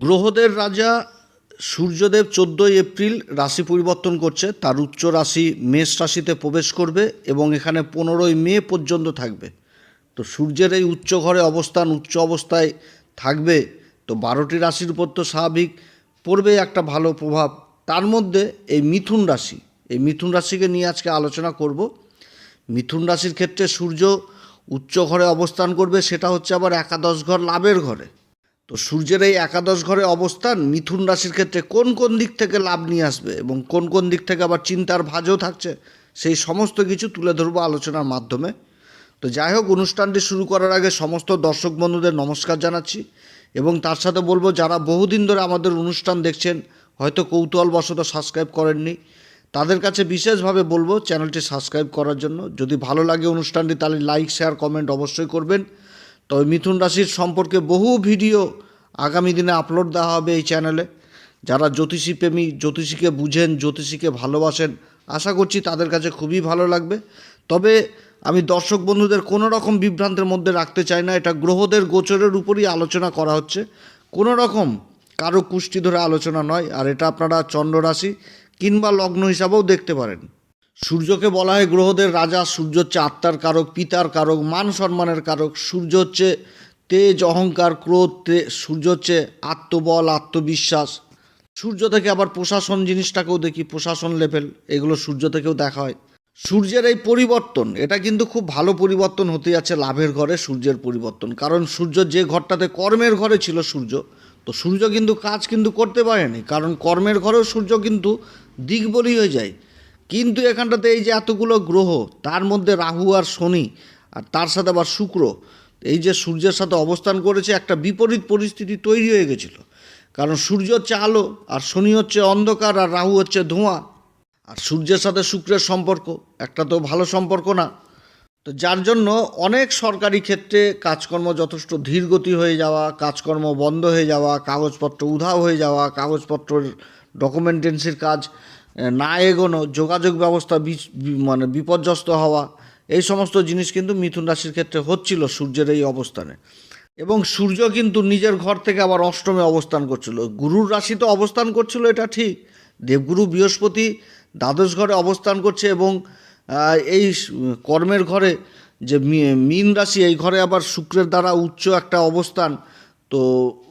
গ্রহদের রাজা সূর্যদেব চোদ্দোই এপ্রিল রাশি পরিবর্তন করছে। তার উচ্চ রাশি মেষ রাশিতে প্রবেশ করবে এবং এখানে পনেরোই মে পর্যন্ত থাকবে। তো সূর্যের এই উচ্চ ঘরে অবস্থান, উচ্চ অবস্থায় থাকবে, তো বারোটি রাশির উপর তো স্বাভাবিক পড়বে একটা ভালো প্রভাব। তার মধ্যে এই মিথুন রাশি, এই মিথুন রাশিকে নিয়ে আজকে আলোচনা করব। মিথুন রাশির ক্ষেত্রে সূর্য উচ্চ ঘরে অবস্থান করবে, সেটা হচ্ছে আবার একাদশ ঘর লাভের ঘরে। তো সূর্যের এই একাদশ ঘরে অবস্থান, মিথুন রাশির ক্ষেত্রে কোন কোন দিক থেকে লাভ নিয়ে আসবে এবং কোন কোন দিক থেকে আবার চিন্তার ভাজও থাকছে, সেই সমস্ত কিছু তুলে ধরবো আলোচনার মাধ্যমে। তো যাই হোক, অনুষ্ঠানটি শুরু করার আগে সমস্ত দর্শক বন্ধুদের নমস্কার জানাচ্ছি এবং তার সাথে বলব, যারা বহুদিন ধরে আমাদের অনুষ্ঠান দেখছেন, হয়তো কৌতূহলবশত সাবস্ক্রাইব করেননি, তাদের কাছে বিশেষভাবে বলব, চ্যানেলটি সাবস্ক্রাইব করার জন্য। যদি ভালো লাগে অনুষ্ঠানটি, তাহলে লাইক, শেয়ার, কমেন্ট অবশ্যই করবেন। তবে মিথুন রাশির সম্পর্কে বহু ভিডিও আগামী দিনে আপলোড দেওয়া হবে এই চ্যানেলে যারা জ্যোতিষী প্রেমী, জ্যোতিষীকে বুঝেন, জ্যোতিষীকে ভালোবাসেন, আশা করছি তাদের কাছে খুবই ভালো লাগবে। তবে আমি দর্শক বন্ধুদের কোনো রকম বিভ্রান্তের মধ্যে রাখতে চাই না, এটা গ্রহদের গোচরের উপরই আলোচনা করা হচ্ছে। কোনো রকম কারও কুষ্টি ধরে আলোচনা নয়, আর এটা আপনারা চন্দ্র রাশি কিংবা লগ্ন হিসাবেও দেখতে পারেন। সূর্যকে বলা হয় গ্রহদের রাজা, সূর্য হচ্ছে আত্মার কারক, পিতার কারক, মান সম্মানের কারক, সূর্য হচ্ছে তেজ, অহংকার, ক্রোধ সূর্য হচ্ছে আত্মবল, আত্মবিশ্বাস। সূর্য থেকে আবার প্রশাসন জিনিসটাকেও দেখি, প্রশাসন লেভেল এগুলো সূর্য থেকেও দেখা হয়। সূর্যের এই পরিবর্তন, এটা কিন্তু খুব ভালো পরিবর্তন হতে যাচ্ছে লাভের ঘরে, সূর্যের পরিবর্তন। কারণ সূর্য যে ঘরটাতে কর্মের ঘরে ছিল সূর্য, তো সূর্য কিন্তু কাজ কিন্তু করতে পারেনি। কারণ কর্মের ঘরেও সূর্য কিন্তু দিকবলি হয়ে যায়। কিন্তু এখানটাতে এই যে এতগুলো গ্রহ, তার মধ্যে রাহু আর শনি, আর তার সাথে আবার শুক্র। এই যে সূর্যের সাথে অবস্থান করেছে, একটা বিপরীত পরিস্থিতি তৈরি হয়ে গেছিল। কারণ সূর্য হচ্ছে আলো, আর শনি হচ্ছে অন্ধকার, আর রাহু হচ্ছে ধোঁয়া। আর সূর্যের সাথে শুক্রের সম্পর্ক, একটা তো ভালো সম্পর্ক না। তো যার জন্য অনেক সরকারি ক্ষেত্রে কাজকর্ম যথেষ্ট ধীরগতি হয়ে যাওয়া, কাজকর্ম বন্ধ হয়ে যাওয়া, কাগজপত্র উধাও হয়ে যাওয়া, কাগজপত্রের ডকুমেন্টেন্সির কাজ না এগোনো, যোগাযোগ ব্যবস্থা মানে বিপর্যস্ত হওয়া, এই সমস্ত জিনিস কিন্তু মিথুন রাশির ক্ষেত্রে হচ্ছিল সূর্যের এই অবস্থানে। এবং সূর্য কিন্তু নিজের ঘর থেকে আবার অষ্টমে অবস্থান করছিল। গুরুর রাশিতে অবস্থান করছিল, এটা ঠিক। দেবগুরু বৃহস্পতি দ্বাদশ ঘরে অবস্থান করছে এবং এই কর্মের ঘরে যে মীন রাশি, এই ঘরে আবার শুক্রের দ্বারা উচ্চ একটা অবস্থান। তো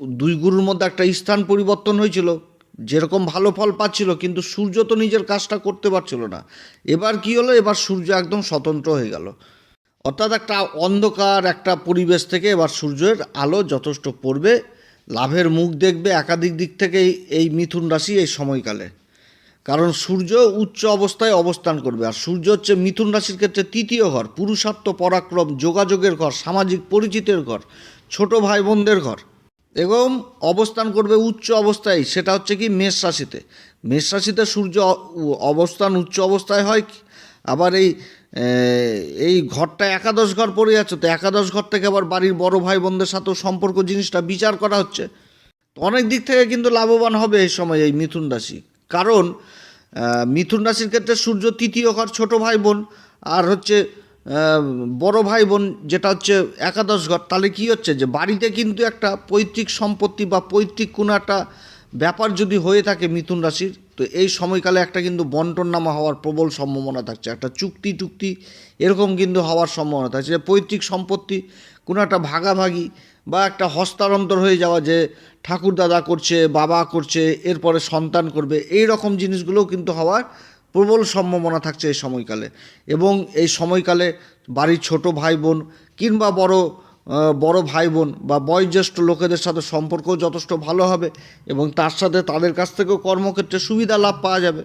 দুই গুরুর মধ্যে একটা স্থান পরিবর্তন হয়েছিল। যেরকম ভালো ফল পাচ্ছিল, কিন্তু সূর্য তো নিজের কাজটা করতে পারছিল না। এবার কি হলো? এবার সূর্য একদম স্বতন্ত্র হয়ে গেল। অর্থাৎ একটা অন্ধকার, একটা পরিবেশ থেকে এবার সূর্যের আলো যথেষ্ট পড়বে। লাভের মুখ দেখবে একাধিক দিক থেকে এই- মিথুন রাশি এই সময়কালে। কারণ সূর্য উচ্চ অবস্থায় অবস্থান করবে। আর সূর্য হচ্ছে মিথুন রাশির ক্ষেত্রে তৃতীয় ঘর, পুরুষার্থ, পরাক্রম, যোগাযোগের ঘর, সামাজিক পরিচিতের ঘর, ছোট ভাই বোনদের ঘর। এবং অবস্থান করবে উচ্চ অবস্থায়, সেটা হচ্ছে কি মেষ রাশিতে। মেষ রাশিতে সূর্য অবস্থান উচ্চ অবস্থায় হয় আবার এই এই ঘরটা একাদশ ঘর পড়ে যাচ্ছে তো একাদশ ঘর থেকে আবার বাড়ির বড় ভাই বোনদের সাথেও সম্পর্ক জিনিসটা বিচার করা হচ্ছে। তো অনেক দিক থেকে কিন্তু লাভবান হবে এই সময় এই মিথুন রাশি। কারণ মিথুন রাশির ক্ষেত্রে সূর্য তৃতীয় ঘর ছোট ভাই বোন আর হচ্ছে বড় ভাই বোন যেটা হচ্ছে একাদশ ঘর, তাহলে কি হচ্ছে যে বাড়িতে কিন্তু একটা পৈতৃক সম্পত্তি বা পৈতৃক কোনো একটা ব্যাপার যদি হয়ে থাকে মিথুন রাশির, তো এই সময়কালে একটা কিন্তু বন্টন নামা হওয়ার প্রবল সম্ভাবনা থাকছে। একটা চুক্তি টুক্তি এরকম কিন্তু হওয়ার সম্ভাবনা থাকছে যে পৈতৃক সম্পত্তি কোনো একটা ভাগাভাগি বা একটা হস্তান্তর হয়ে যাওয়া যে ঠাকুর দাদা করছে, বাবা করছে, এরপরে সন্তান করবে, এই রকম জিনিসগুলোও কিন্তু হওয়ার প্রবল সম্ভাবনা থাকছে এই সময়কালে। এবং এই সময়কালে বাড়ির ছোট ভাই বোন কিংবা বড় বড় ভাই বোন বা বয়োজ্যেষ্ঠ লোকেদের সাথে সম্পর্ক যথেষ্ট ভালো হবে এবং তার সাথে তাদের কাছ থেকেও কর্মক্ষেত্রে সুবিধা লাভ পাওয়া যাবে।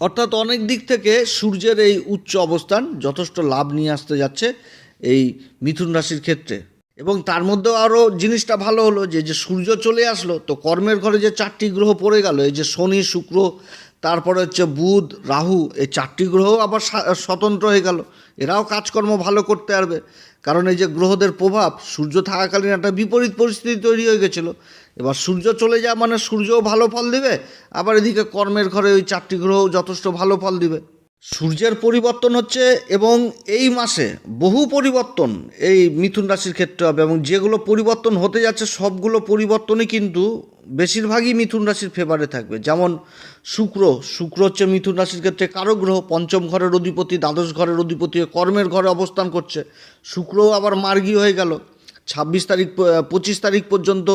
অর্থাৎ অনেক দিক থেকে সূর্যের এই উচ্চ অবস্থান যথেষ্ট লাভ নিয়ে আসতে যাচ্ছে এই মিথুন রাশির ক্ষেত্রে। এবং তার মধ্যেও আরও জিনিসটা ভালো হলো যে যে সূর্য চলে আসলো, তো কর্মের ঘরে যে চারটি গ্রহ পড়ে গেল, এই যে শনি, শুক্র তারপরে হচ্ছে বুধ, রাহু এই চারটি গ্রহ আবার স্বতন্ত্র হয়ে গেল। এরাও কাজকর্ম ভালো করতে পারবে। কারণ এই যে গ্রহদের প্রভাব, সূর্য থাকাকালীন একটা বিপরীত পরিস্থিতি তৈরি হয়ে গেছিল। এবার সূর্য চলে যাওয়া মানে সূর্যও ভালো ফল দিবে, আবার এদিকে কর্মের ঘরে ওই চারটি গ্রহ যথেষ্ট ভালো ফল দিবে। সূর্যের পরিবর্তন হচ্ছে এবং এই মাসে বহু পরিবর্তন এই মিথুন রাশির ক্ষেত্রে হবে এবং যেগুলো পরিবর্তন হতে যাচ্ছে সবগুলো পরিবর্তনই কিন্তু বেশিরভাগই মিথুন রাশির ফেভারে থাকবে। যেমন শুক্র শুক্র হচ্ছে মিথুন রাশির ক্ষেত্রে কারও গ্রহ, পঞ্চম ঘরের অধিপতি, দ্বাদশ ঘরের অধিপতি কর্মের ঘরে অবস্থান করছে। শুক্রও আবার মার্গী হয়ে গেল। ছাব্বিশ তারিখ পঁচিশ তারিখ পর্যন্ত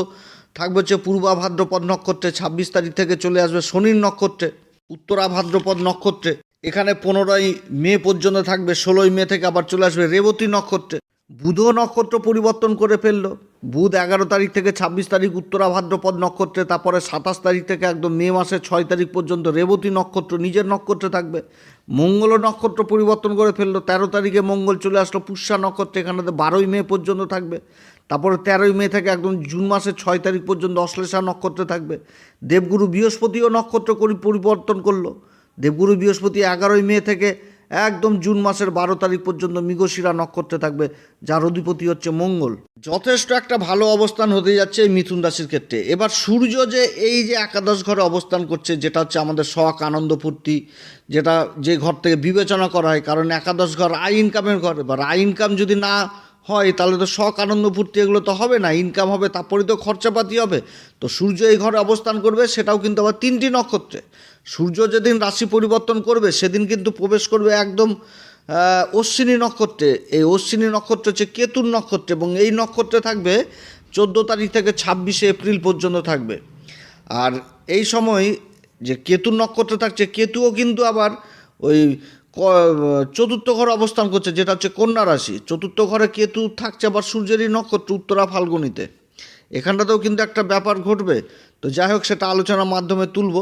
থাকবে হচ্ছে পূর্বা ভাদ্রপদ নক্ষত্রে। ছাব্বিশ তারিখ থেকে চলে আসবে শনির নক্ষত্রে, উত্তরা ভাদ্রপদ নক্ষত্রে। এখানে পনেরোই মে পর্যন্ত থাকবে, ষোলোই মে থেকে আবার চলে আসবে রেবতী নক্ষত্রে। বুধ নক্ষত্র পরিবর্তন করে ফেলল। বুধ এগারো তারিখ থেকে ছাব্বিশ তারিখ উত্তরা ভাদ্রপদ নক্ষত্রে, তারপরে সাতাশ তারিখ থেকে একদম মে মাসের ছয় তারিখ পর্যন্ত রেবতী নক্ষত্র, নিজের নক্ষত্রে থাকবে। মঙ্গল নক্ষত্র পরিবর্তন করে ফেলল। তেরো তারিখে মঙ্গল চলে আসলো পুষ্যা নক্ষত্রে, এখানে বারোই মে পর্যন্ত থাকবে। তারপরে তেরোই মে থেকে একদম জুন মাসের ছয় তারিখ পর্যন্ত অশ্লেষা নক্ষত্রে থাকবে। দেবগুরু বৃহস্পতিও নক্ষত্র করি পরিবর্তন করল। দেবগুরু বৃহস্পতি এগারোই মে থেকে একদম জুন মাসের বারো তারিখ পর্যন্ত মৃগশিরা নক্ষত্রে থাকবে, যার অধিপতি হচ্ছে মঙ্গল। যথেষ্ট একটা ভালো অবস্থান হতে যাচ্ছে এই মিথুন রাশির ক্ষেত্রে। এবার সূর্য যে এই যে একাদশ ঘরে অবস্থান করছে, যেটা হচ্ছে আমাদের শখ, আনন্দ, ফুর্তি, যেটা যে ঘর থেকে বিবেচনা করা হয়, কারণ একাদশ ঘর আই ইনকামের ঘর। এবার আই ইনকাম যদি না হয়, তাহলে তো শখ, আনন্দ, ফুর্তি এগুলো তো হবে না ইনকাম হবে, তারপরে তো খরচাপাতি হবে। তো সূর্য এই ঘরে অবস্থান করবে, সেটাও কিন্তু আবার তিনটি নক্ষত্রে। সূর্য যেদিন রাশি পরিবর্তন করবে, সেদিন কিন্তু প্রবেশ করবে একদম অশ্বিনী নক্ষত্রে। এই অশ্বিনী নক্ষত্র হচ্ছে কেতুর নক্ষত্রে এবং এই নক্ষত্রে থাকবে চোদ্দ তারিখ থেকে ছাব্বিশে এপ্রিল পর্যন্ত থাকবে। আর এই সময় যে কেতুর নক্ষত্র থাকছে, কেতুও কিন্তু আবার ওই চতুর্থ ঘরে অবস্থান করছে, যেটা হচ্ছে কন্যা রাশি। চতুর্থ ঘরে কেতু থাকছে আবার সূর্যেরই নক্ষত্র উত্তরা ফাল্গুনিতে। এখানটাতেও কিন্তু একটা ব্যাপার ঘটবে। তো যাই হোক, সেটা আলোচনার মাধ্যমে তুলব।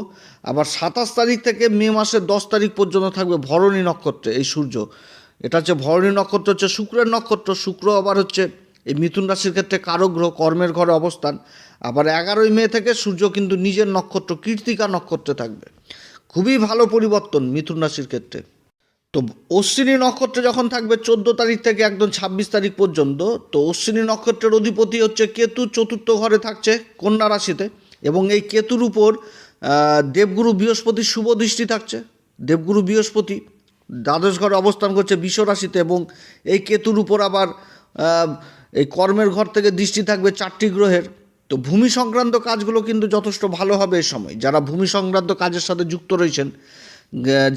আবার সাতাশ তারিখ থেকে মে মাসের দশ তারিখ পর্যন্ত থাকবে ভরণী নক্ষত্রে এই সূর্য। এটা হচ্ছে ভরণী নক্ষত্র, হচ্ছে শুক্রের নক্ষত্র। শুক্র আবার হচ্ছে এই মিথুন রাশির ক্ষেত্রে কারও গ্রহ, কর্মের ঘরে অবস্থান। আবার এগারোই মে থেকে সূর্য কিন্তু নিজের নক্ষত্র, কীর্তিকা নক্ষত্রে থাকবে। খুবই ভালো পরিবর্তন মিথুন রাশির ক্ষেত্রে। তো অশ্বিনী নক্ষত্রে যখন থাকবে চোদ্দ তারিখ থেকে একদম ছাব্বিশ তারিখ পর্যন্ত, তো অশ্বিনী নক্ষত্রের অধিপতি হচ্ছে কেতু চতুর্থ ঘরে থাকছে কন্যা রাশিতে। এবং এই কেতুর উপর দেবগুরু বৃহস্পতির শুভ দৃষ্টি থাকছে। দেবগুরু বৃহস্পতি দ্বাদশ ঘরে অবস্থান করছে বিশ্ব রাশিতে এবং এই কেতুর উপর আবার এই কর্মের ঘর থেকে দৃষ্টি থাকবে চারটি গ্রহের। তো ভূমি সংক্রান্ত কাজগুলো কিন্তু যথেষ্ট ভালো হবে এই সময়। যারা ভূমি সংক্রান্ত কাজের সাথে যুক্ত রয়েছেন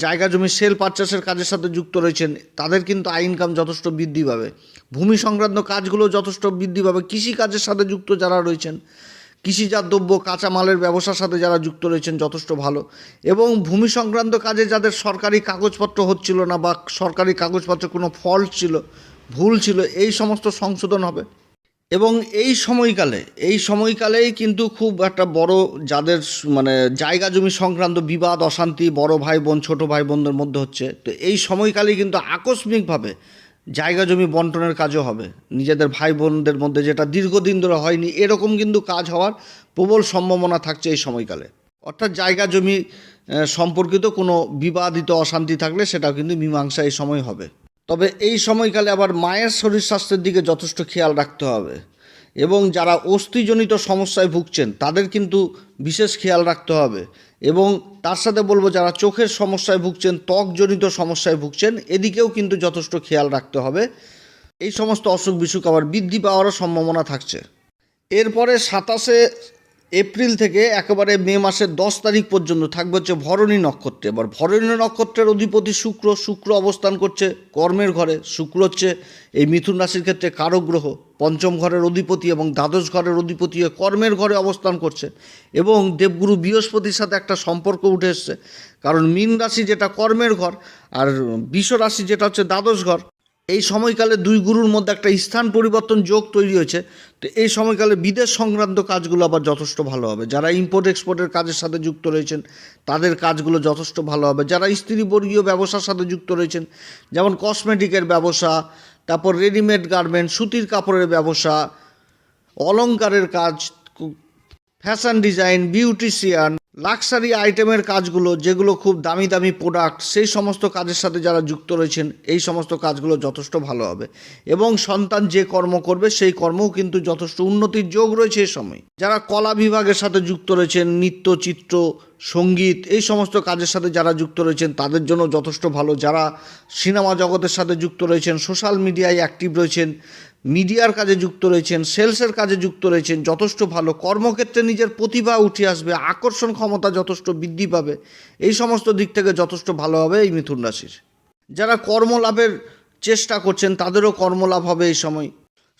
জায়গা জমি সেল পারচেসের কাজের সাথে যুক্ত রয়েছেন, তাদের কিন্তু আয় ইনকাম যথেষ্ট বৃদ্ধি পাবে। ভূমি সংক্রান্ত কাজগুলো যথেষ্ট বৃদ্ধি পাবে। কৃষি কাজের সাথে যুক্ত যারা রয়েছেন কৃষিজাত দ্রব্য, কাঁচামালের ব্যবসার সাথে যারা যুক্ত রয়েছেন যথেষ্ট ভালো। এবং ভূমি সংক্রান্ত কাজে যাদের সরকারি কাগজপত্র হচ্ছিল না বা সরকারি কাগজপত্রে কোনো ফল্ট ছিল, ভুল ছিল, এই সমস্ত সংশোধন হবে। এবং এই সময়কালে, এই সময়কালেই কিন্তু খুব একটা বড় যাদের মানে জায়গা জমি সংক্রান্ত বিবাদ, অশান্তি, বড় ভাই বোন, ছোটো ভাই বোনদের মধ্যে হচ্ছে। তো এই সময়কালেই কিন্তু আকস্মিকভাবে জায়গা জমি বন্টনের কাজও হবে। নিজেদের ভাই বোনদের মধ্যে যেটা দীর্ঘদিন ধরে হয়নি, এরকম কিন্তু কাজ হওয়ার প্রবল সম্ভাবনা থাকছে এই সময়কালে। অর্থাৎ জায়গা জমি সম্পর্কিত কোনো বিবাদিত অশান্তি থাকলে সেটাও কিন্তু মীমাংসা এই সময় হবে। তবে এই সময়কালে আবার মায়ের শরীর স্বাস্থ্যের দিকে যথেষ্ট খেয়াল রাখতে হবে। এবং যারা অস্থিজনিত সমস্যায় ভুগছেন, তাদের কিন্তু বিশেষ খেয়াল রাখতে হবে। এবং তার সাথে বলব, যারা চোখের সমস্যায় ভুগছেন, ত্বকজনিত সমস্যায় ভুগছেন, এদিকেও কিন্তু যথেষ্ট খেয়াল রাখতে হবে। এই সমস্ত অসুখ বিসুখ আবার বৃদ্ধি পাওয়ারও সম্ভাবনা থাকছে। এরপরে সাতাশে এপ্রিল থেকে একেবারে মে মাসের দশ তারিখ পর্যন্ত থাকবে হচ্ছে ভরণী নক্ষত্রে। এবার ভরণী নক্ষত্রের অধিপতি শুক্র শুক্র অবস্থান করছে কর্মের ঘরে, শুক্র হচ্ছে এই মিথুন রাশির ক্ষেত্রে কারক গ্রহ পঞ্চম ঘরের অধিপতি এবং দ্বাদশ ঘরের অধিপতি কর্মের ঘরে অবস্থান করছে এবং দেবগুরু বৃহস্পতির সাথে একটা সম্পর্ক উঠে এসছে। কারণ মীন রাশি যেটা কর্মের ঘর, আর বিশ্ব রাশি যেটা হচ্ছে দ্বাদশ ঘর এই সময়কালে দুই গুরুর মধ্যে একটা স্থান পরিবর্তন যোগ তৈরি হয়েছে। তো এই সময়কালে বিদেশ সংক্রান্ত কাজগুলো আবার যথেষ্ট ভালো হবে। যারা ইম্পোর্ট এক্সপোর্টের কাজের সাথে যুক্ত রয়েছেন, তাদের কাজগুলো যথেষ্ট ভালো হবে। যারা স্ত্রীবর্গীয় ব্যবসার সাথে যুক্ত রয়েছেন, যেমন কসমেটিকের ব্যবসা, তারপর রেডিমেড গার্মেন্ট সুতির কাপড়ের ব্যবসা, অলংকারের কাজ ফ্যাশন ডিজাইন বিউটিশিয়ান লাক্সারি আইটেমের কাজগুলো, যেগুলো খুব দামি দামি প্রোডাক্ট সেই সমস্ত কাজের সাথে যারা যুক্ত রয়েছেন, এই সমস্ত কাজগুলো যথেষ্ট ভালো হবে। এবং সন্তান যে কর্ম করবে, সেই কর্মও কিন্তু যথেষ্ট উন্নতির যোগ রয়েছে এই সময়। যারা কলা বিভাগের সাথে যুক্ত রয়েছেন, নৃত্য, চিত্র, সংগীত, এই সমস্ত কাজের সাথে যারা যুক্ত রয়েছেন, তাদের জন্য যথেষ্ট ভালো। যারা সিনেমা জগতের সাথে যুক্ত রয়েছেন সোশ্যাল মিডিয়ায় অ্যাক্টিভ রয়েছেন মিডিয়ার কাজে যুক্ত রয়েছেন, সেলসের কাজে যুক্ত রয়েছেন, যথেষ্ট ভালো। কর্মক্ষেত্রে নিজের প্রতিভা উঠে আসবে, আকর্ষণ ক্ষমতা যথেষ্ট বৃদ্ধি পাবে। এই সমস্ত দিক থেকে যথেষ্ট ভালো হবে এই মিথুন রাশির। যারা কর্মলাভের চেষ্টা করছেন, তাদেরও কর্মলাভ হবে এই সময়।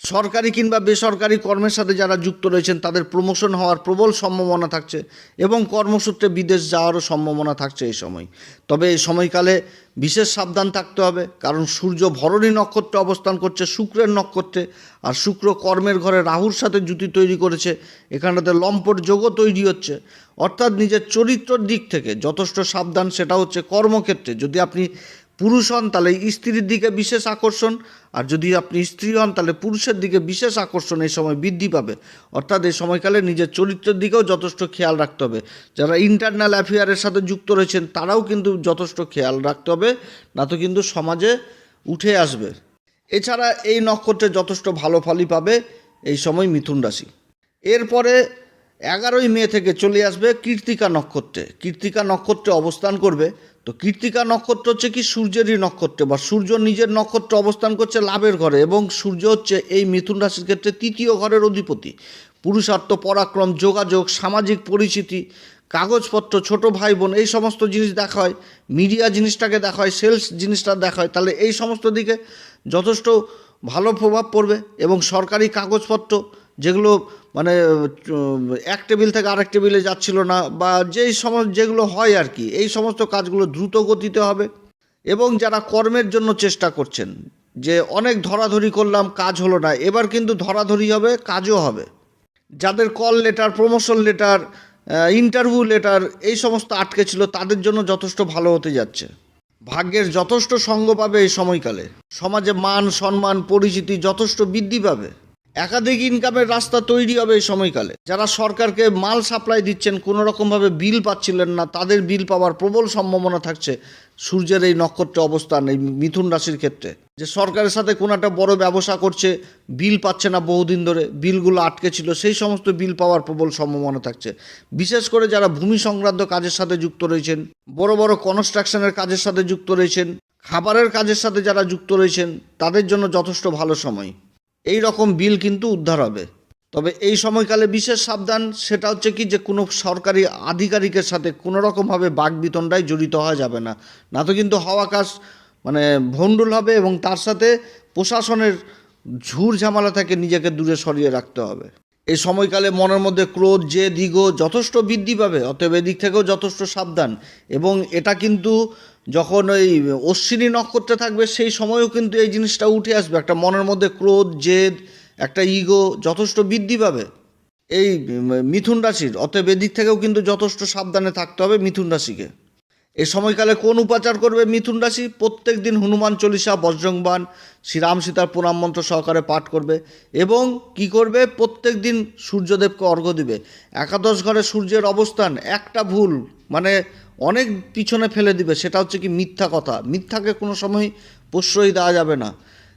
সরকারি কিংবা বেসরকারি কর্মের সাথে যারা যুক্ত রয়েছেন, তাদের প্রমোশন হওয়ার প্রবল সম্ভাবনা থাকছে এবং কর্মসূত্রে বিদেশ যাওয়ারও সম্ভাবনা থাকছে এই সময়। তবে এই সময়কালে বিশেষ সাবধান থাকতে হবে, কারণ সূর্য ভরণী নক্ষত্রে অবস্থান করছে, শুক্রের নক্ষত্রে, আর শুক্র কর্মের ঘরে রাহুর সাথে জুতি তৈরি করেছে এখানটাতে লম্পট যোগও তৈরি হচ্ছে। অর্থাৎ নিজের চরিত্রর দিক থেকে যথেষ্ট সাবধান সেটা হচ্ছে কর্মক্ষেত্রে। যদি আপনি পুরুষ হন, তাহলে স্ত্রীর দিকে বিশেষ আকর্ষণ। আর যদি আপনি স্ত্রী হন, তাহলে পুরুষের দিকে বিশেষ আকর্ষণ এই সময় বৃদ্ধি পাবে। অর্থাৎ এই সময়কালে নিজের চরিত্রের দিকেও যথেষ্ট খেয়াল রাখতে হবে। যারা ইন্টারনাল অ্যাফেয়ারের সাথে যুক্ত রয়েছেন, তারাও কিন্তু যথেষ্ট খেয়াল রাখতে হবে, না তো কিন্তু সমাজে উঠে আসবে। এছাড়া এই নক্ষত্রে যথেষ্ট ভালো ফলই পাবে এই সময় মিথুন রাশি। এরপরে এগারোই মে থেকে চলে আসবে কীর্তিকা নক্ষত্রে। কীর্তিকা নক্ষত্রে অবস্থান করবে তো কীর্তিকা নক্ষত্র হচ্ছে কি সূর্যেরই নক্ষত্র বা সূর্য নিজের নক্ষত্র অবস্থান করছে লাভের ঘরে এবং সূর্য হচ্ছে এই মিথুন রাশির ক্ষেত্রে তৃতীয় ঘরের অধিপতি। পুরুষার্থ, পরাক্রম, যোগাযোগ, সামাজিক পরিচিতি, কাগজপত্র, ছোট ভাই বোন এই সমস্ত জিনিস দেখা হয়, মিডিয়া জিনিসটাকে দেখা হয়, সেলস জিনিসটা দেখা হয়, তাহলে এই সমস্ত দিকে যথেষ্ট ভালো প্রভাব পড়বে এবং সরকারি কাগজপত্র যেগুলো মানে এক টেবিল থেকে আরেক টেবিলে যাচ্ছিল না বা যেই সমস্ত যেগুলো হয় আর কি, এই সমস্ত কাজগুলো দ্রুত গতিতে হবে এবং যারা কর্মের জন্য চেষ্টা করছেন, যে অনেক ধরাধরি করলাম, কাজ হলো না, এবার কিন্তু ধরাধরি হবে, কাজও হবে। যাদের call letter promotion letter interview letter এই সমস্ত আটকে ছিল, তাদের জন্য যথেষ্ট ভালো হতে যাচ্ছে। ভাগ্যের যথেষ্ট সঙ্গ পাবে এই সময়কালে। সমাজে মান, সম্মান, পরিচিতি যথেষ্ট বৃদ্ধি পাবে। একাধিক ইনকামের রাস্তা তৈরি হবে এই সময়কালে। যারা সরকারকে মাল সাপ্লাই দিচ্ছেন কোনো রকমভাবে বিল পাচ্ছিলেন না, তাদের বিল পাওয়ার প্রবল সম্ভাবনা থাকছে সূর্যের এই নক্ষত্রে অবস্থান, এই মিথুন রাশির ক্ষেত্রে। যে সরকারের সাথে কোনো একটা বড় ব্যবসা করছে বিল পাচ্ছে না বহুদিন ধরে বিলগুলো আটকে ছিল, সেই সমস্ত বিল পাওয়ার প্রবল সম্ভাবনা থাকছে। বিশেষ করে যারা ভূমি সংক্রান্ত কাজের সাথে যুক্ত রয়েছেন, বড় বড় কনস্ট্রাকশনের কাজের সাথে যুক্ত রয়েছেন, খাবারের কাজের সাথে যারা যুক্ত রয়েছেন, তাদের জন্য যথেষ্ট ভালো সময়। এই রকম বিল কিন্তু উদ্ধার হবে। তবে এই সময়কালে বিশেষ সাবধান, সেটা হচ্ছে কি যে কোনো সরকারি আধিকারিকের সাথে কোনো রকমভাবে বাগবিতণ্ডায় জড়িত হওয়া যাবে না। না তো কিন্তু হাওয়া মানে ভণ্ডুল হবে এবং তার সাথে প্রশাসনের ঝুর ঝামেলা থেকে নিজেকে দূরে সরিয়ে রাখতে হবে। এই সময়কালে মনের মধ্যে ক্রোধ যে দিগ যথেষ্ট বৃদ্ধি পাবে, অতএব এদিক থেকেও যথেষ্ট সাবধান। এবং এটা কিন্তু যখন ওই অশ্বিনী নক্ষত্রে থাকবে, সেই সময়ও কিন্তু এই জিনিসটা উঠে আসবে। একটা মনের মধ্যে ক্রোধ, জেদ, একটা ইগো যথেষ্ট বৃদ্ধি পাবে। এই মিথুন রাশির, অতএব এদিক থেকেও কিন্তু যথেষ্ট সাবধানে থাকতে হবে মিথুন রাশিকে। এই সময়কালে কোন উপাচার করবে মিথুন রাশি? প্রত্যেক দিন হনুমান চল্লিশা বজ্রংবান শ্রীরাম সীতার প্রণাম মন্ত্র সহকারে পাঠ করবে এবং কি করবে? প্রত্যেক দিন সূর্যদেবকে অর্ঘ্য দিবে। একাদশ ঘরে সূর্যের অবস্থান, একটা ভুল মানে অনেক পিছনে ফেলে দিবে, সেটা হচ্ছে কি মিথ্যা কথা। মিথ্যাকে কোনো সময় প্রশ্রয় দেওয়া যাবে না।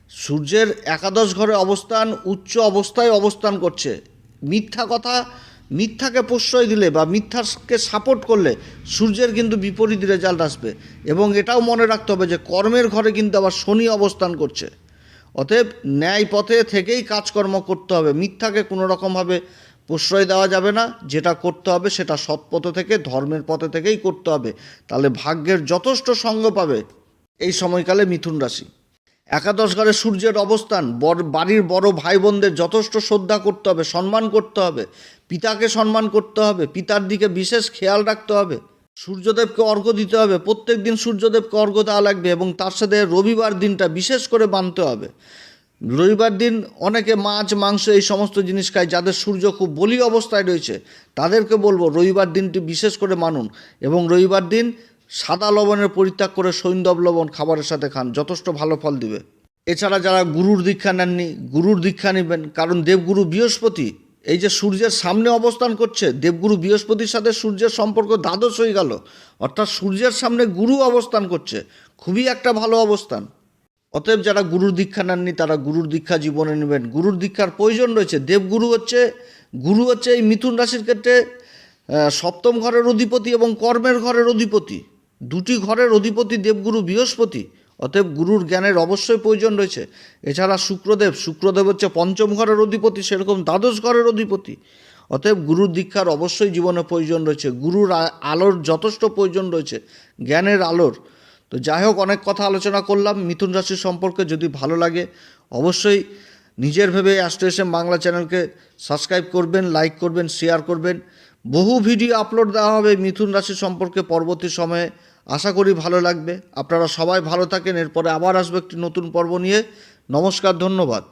সূর্যের একাদশ ঘরে অবস্থান উচ্চ অবস্থায় অবস্থান করছে। মিথ্যা কথা মিথ্যাকে প্রশ্রয় দিলে বা মিথ্যাকে সাপোর্ট করলে সূর্যের কিন্তু বিপরীত রেজাল্ট আসবে। এবং এটাও মনে রাখতে হবে যে কর্মের ঘরে কিন্তু আবার শনি অবস্থান করছে। অতএব ন্যায় পথে থেকেই কাজকর্ম করতে হবে। মিথ্যাকে কোনো রকমভাবে প্রশ্রয় দেওয়া যাবে না, যেটা করতে হবে সেটা সৎ পথে থেকে, ধর্মের পথে থেকেই করতে হবে। তাহলে ভাগ্যের যথেষ্ট সঙ্গ পাবে এই সময়কালে মিথুন রাশি। একাদশ ঘরে সূর্যের অবস্থান বড় বাড়ির বড় ভাই বোনদের যথেষ্ট শ্রদ্ধা করতে হবে, সম্মান করতে হবে, পিতাকে সম্মান করতে হবে, পিতার দিকে বিশেষ খেয়াল রাখতে হবে, সূর্যদেবকে অর্ঘ্য দিতে হবে প্রত্যেক দিন সূর্যদেবকে অর্ঘ্য দেওয়া লাগবে এবং তার সাথে রবিবার দিনটা বিশেষ করে মানতে হবে। রবিবার দিন অনেকে মাছ, মাংস এই সমস্ত জিনিস খায়, যাদের সূর্য খুব বলি অবস্থায় রয়েছে, তাদেরকে বলব রবিবার দিনটি বিশেষ করে মানুন এবং রবিবার দিন সাদা লবণের পরিত্যাগ করে সৈন্দব লবণ খাবারের সাথে খান, যথেষ্ট ভালো ফল দিবে। এছাড়া যারা গুরুর দীক্ষা নেননি, গুরুর দীক্ষা নেবেন, কারণ দেবগুরু বৃহস্পতি, এই যে সূর্যের সামনে অবস্থান করছে, দেবগুরু বৃহস্পতির সাথে সূর্যের সম্পর্ক দ্বাদশ হয়ে গেল, অর্থাৎ সূর্যের সামনে গুরু অবস্থান করছে, খুবই একটা ভালো অবস্থান। অতএব যারা গুরুর দীক্ষা নেননি, তারা গুরুর দীক্ষা জীবনে নেবেন। গুরুর দীক্ষার প্রয়োজন রয়েছে। দেবগুরু হচ্ছে, গুরু হচ্ছে এই মিথুন রাশির ক্ষেত্রে সপ্তম ঘরের অধিপতি এবং কর্মের ঘরের অধিপতি। দুটি ঘরের অধিপতি দেবগুরু, বৃহস্পতি। অতএব গুরুর জ্ঞানের অবশ্যই প্রয়োজন রয়েছে। এছাড়া শুক্রদেব শুক্রদেব হচ্ছে পঞ্চম ঘরের অধিপতি, সেরকম দ্বাদশ ঘরের অধিপতি। অতএব গুরুর দীক্ষার অবশ্যই জীবনে প্রয়োজন রয়েছে। গুরুর আলোর যথেষ্ট প্রয়োজন রয়েছে। জ্ঞানের আলোর। তো যাই হোক, অনেক কথা আলোচনা করলাম। মিথুন রাশির সম্পর্কে যদি ভালো লাগে, অবশ্যই নিজের ভেবে অ্যাস্ট্রেশন বাংলা চ্যানেলকে সাবস্ক্রাইব করবেন, লাইক করবেন, শেয়ার করবেন। বহু ভিডিও আপলোড দেওয়া হবে মিথুন রাশি সম্পর্কে পরবর্তী সময়ে। আশা করি ভালো লাগবে। আপনারা সবাই ভালো থাকেন। এরপরে আবার আসবে একটি নতুন পর্ব নিয়ে। নমস্কার, ধন্যবাদ।